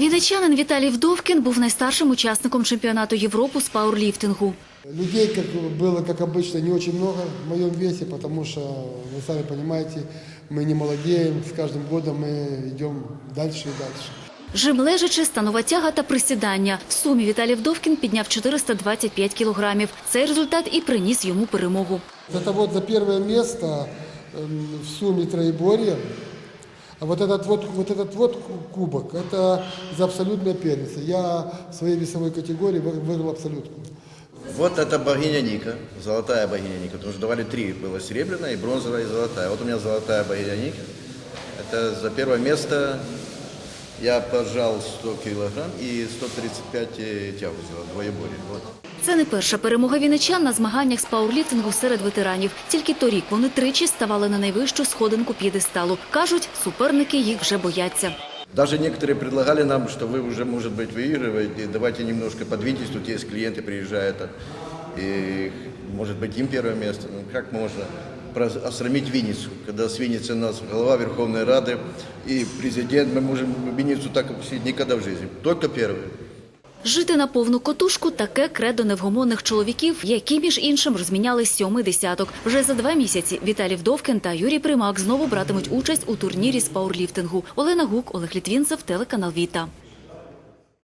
Вінничанин Віталій Вдовкін був найстаршим учасником чемпіонату Європи з пауерліфтингу. Людей, как было, как обычно, не очень много в моем весе, потому что, вы сами понимаете, мы не молодеем, с каждым годом мы идем дальше и дальше. Жим лежачи, станова тяга та присідання. В сумі Віталій Вдовкін підняв 425 кілограмів. Цей результат і приніс йому перемогу. Это вот за первое место эм, в сумме троеборья. А вот этот вот, вот этот вот ку- кубок, это за абсолютное первенство. Я в своей весовой категории вы- выиграл абсолютку. Вот это богиня Ника, золотая богиня Ника, потому что давали три, было серебряная, и бронзовая, и золотая. Вот у меня золотая богиня Ника. Это за первое место я пожал 100 килограмм и 135 тягу сделал, двоеборье. Вот. Це не перша перемога вінничан на змаганнях з пауерліфтингу серед ветеранів. Тільки торік вони тричі ставали на найвищу сходинку п'єдесталу. Кажуть, суперники їх вже бояться. Даже некоторые предлагали нам, что вы уже, может быть, выигрываете, давайте немножко подвиньтесь, тут есть клиенты приезжают, а, и, может быть, им первое место. Ну, как можно про- осрамить Винницу, когда с Винницы у нас глава Верховной Рады и президент, мы можем Винницу так опустить никогда в жизни, только первый. Жити на повну котушку – таке кредо невгомонних чоловіків, які, між іншим, розміняли сьомий десяток. Вже за два місяці Віталій Вдовкін та Юрій Примак знову братимуть участь у турнірі з пауерліфтингу. Олена Гук, Олег Літвінцев, телеканал Віта.